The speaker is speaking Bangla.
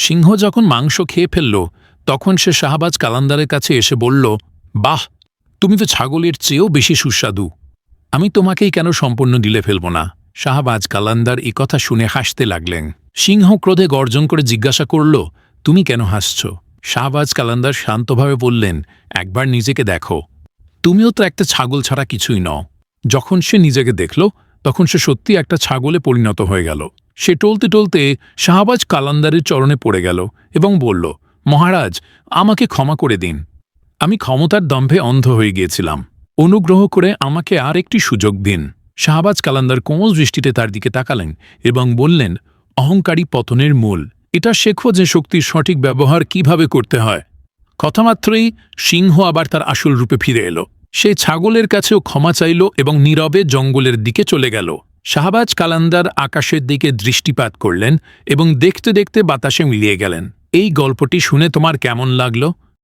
সিংহ যখন মাংস খেয়ে ফেলল, তখন সে শাহবাজ কালান্দারের কাছে এসে বলল, বাহ, তুমি তো ছাগলের চেয়েও বেশি সুস্বাদু। আমি তোমাকেই কেন সম্পূর্ণ দিলে ফেলব না? শাহবাজ কালান্দার এই কথা শুনে হাসতে লাগলেন। সিংহ ক্রোধে গর্জন করে জিজ্ঞাসা করল, তুমি কেন হাসছ? শাহবাজ কালান্দার শান্তভাবে বললেন, একবার নিজেকে দেখো। তুমিও তো একটা ছাগল ছাড়া কিছুই নও। যখন সে নিজেকে দেখল, তখন সে সত্যি একটা ছাগলে পরিণত হয়ে গেল। সে টলতে টলতে শাহবাজ কালান্দারের চরণে পড়ে গেল এবং বলল, মহারাজ, আমাকে ক্ষমা করে দিন। আমি ক্ষমতার দম্ভে অন্ধ হয়ে গিয়েছিলাম। অনুগ্রহ করে আমাকে আর একটি সুযোগ দিন। শাহবাজ কালান্দার কোমল দৃষ্টিতে তার দিকে তাকালেন এবং বললেন, অহংকারী পতনের মূল। এটা শেখো যে শক্তির সঠিক ব্যবহার কীভাবে করতে হয়। কথামাত্রই সিংহ আবার তার আসল রূপে ফিরে এলো। সে ছাগলের কাছেও ক্ষমা চাইল এবং নীরবে জঙ্গলের দিকে চলে গেল। শাহবাজ কালান্দার আকাশের দিকে দৃষ্টিপাত করলেন এবং দেখতে দেখতে বাতাসে মিলিয়ে গেলেন। এই গল্পটি শুনে তোমার কেমন লাগল?